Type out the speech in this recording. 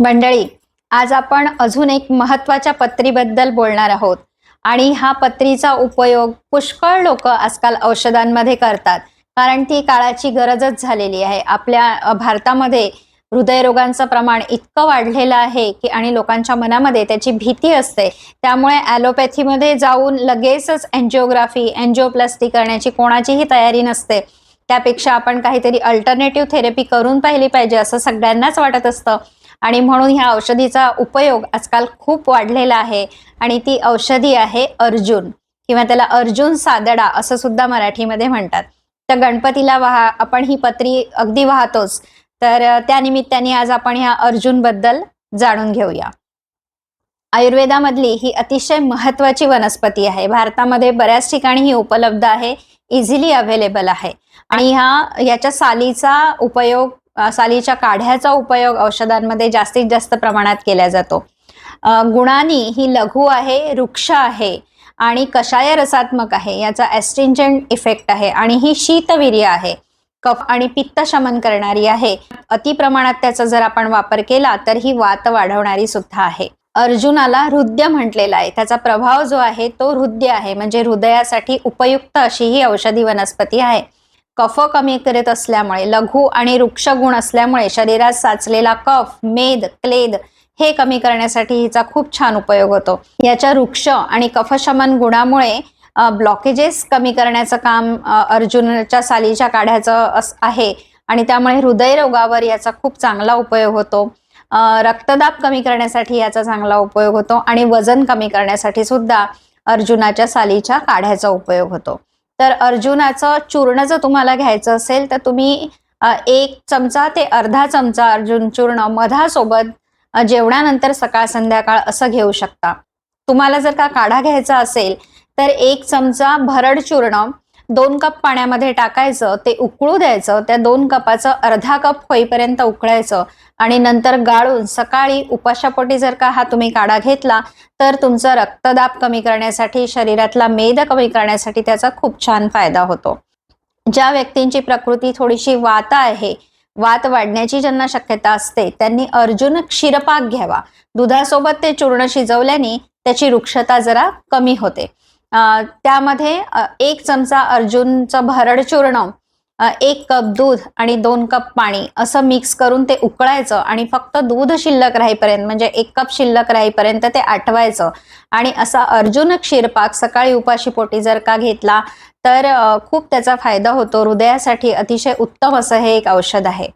मंडळी आज आपण अजून एक महत्त्वाच्या पत्रीबद्दल बोलणार आहोत. आणि हा पत्रीचा उपयोग पुष्कळ लोक आजकाल औषधांमध्ये करतात. कारण ती काळाची गरजच झालेली आहे. आपल्या भारतामध्ये हृदयरोगांचं प्रमाण इतकं वाढलेलं आहे की आणि लोकांच्या मनामध्ये त्याची भीती असते. त्यामुळे ॲलोपॅथीमध्ये जाऊन लगेचच एन्जिओग्राफी एन्जिओप्लास्टी करण्याची कोणाचीही तयारी नसते. त्यापेक्षा आपण काहीतरी अल्टरनेटिव्ह थेरपी करून पाहिली पाहिजे असं सगळ्यांनाच वाटत असतं. आणि म्हणून ह्या औषधीचा उपयोग आजकाल खूप वाढलेला आहे. आणि ती औषधी आहे अर्जुन. किंवा त्याला अर्जुन सादडा असं सुद्धा मराठीमध्ये म्हणतात. तर गणपतीला वाहा आपण ही पत्री अगदी वाहतोच. तर त्यानिमित्ताने आज आपण ह्या अर्जुनबद्दल जाणून घेऊया. आयुर्वेदामधली ही अतिशय महत्वाची वनस्पती आहे. भारतामध्ये बऱ्याच ठिकाणी ही उपलब्ध आहे. इझिली अवेलेबल आहे. आणि ह्या याच्या सालीचा उपयोग सालीच्या काढ्याचा उपयोग औषधांमध्ये जास्तीत जास्त प्रमाणात केला जातो. गुणानी ही लघु आहे वृक्ष आहे आणि कषाय रसात्मक आहे. याचा ॲस्टिंजंट इफेक्ट आहे आणि ही शीतवीर्य आहे. कफ आणि पित्त शमन करणारी आहे. अति प्रमाणात त्याचा जर आपण वापर केला तर ही वात वाढवणारी सुद्धा आहे. अर्जुनाला हृदय म्हटलेला आहे. त्याचा प्रभाव जो आहे तो हृदय आहे. म्हणजे हृदयासाठी उपयुक्त अशी ही औषधी वनस्पती आहे. कफ कमी करत असल्यामुळे लघु आणि वृक्ष गुण असल्यामुळे शरीरात साचलेला कफ मेद क्लेद हे कमी करण्यासाठी हिचा खूप छान उपयोग होतो. याच्या वृक्ष आणि कफशमन गुणामुळे ब्लॉकेजेस कमी करण्याचं काम अर्जुनाच्या अर्जुनच्या सालीच्या काढ्याचं आहे. आणि त्यामुळे हृदयरोगावर याचा खूप चांगला उपयोग होतो. रक्तदाब कमी करण्यासाठी याचा चांगला उपयोग होतो आणि वजन कमी करण्यासाठी सुद्धा अर्जुनाच्या सालीच्या काढ्याचा उपयोग होतो. तर अर्जुनाचं चूर्ण जर तुम्हाला घ्यायचं असेल तर तुम्ही एक चमचा ते अर्धा चमचा अर्जुन चूर्ण मधासोबत जेवणानंतर सकाळ संध्याकाळ असं घेऊ शकता. तुम्हाला जर का काढा घ्यायचा असेल तर एक चमचा भरड चूर्ण दोन कप पाण्यामध्ये टाकायचं ते उकळू द्यायचं त्या दोन कपाचं अर्धा कप होईपर्यंत उकळायचं आणि नंतर गाळून सकाळी उपाशापोटी जर का हा तुम्ही काढा घेतला तर तुमचा रक्तदाब कमी करण्यासाठी शरीरातला मेद कमी करण्यासाठी त्याचा खूप छान फायदा होतो. ज्या व्यक्तींची प्रकृती थोडीशी वात आहे वात वाढण्याची ज्यांना शक्यता असते त्यांनी अर्जुन क्षीरपाक घ्यावा. दुधासोबत ते चूर्ण शिजवल्याने त्याची वृक्षता जरा कमी होते. त्यामध्ये एक चमचा अर्जुनचं भरड चूर्ण एक कप दूध आणि दोन कप पाणी असं मिक्स करून ते उकळायचं आणि फक्त दूध शिल्लक राहीपर्यंत म्हणजे एक कप शिल्लक राहीपर्यंत ते आठवायचं. आणि असा अर्जुन क्षीरपाक सकाळी उपाशी पोटी जर का घेतला तर खूप त्याचा फायदा होतो. हृदयासाठी अतिशय उत्तम असं हे एक औषध आहे.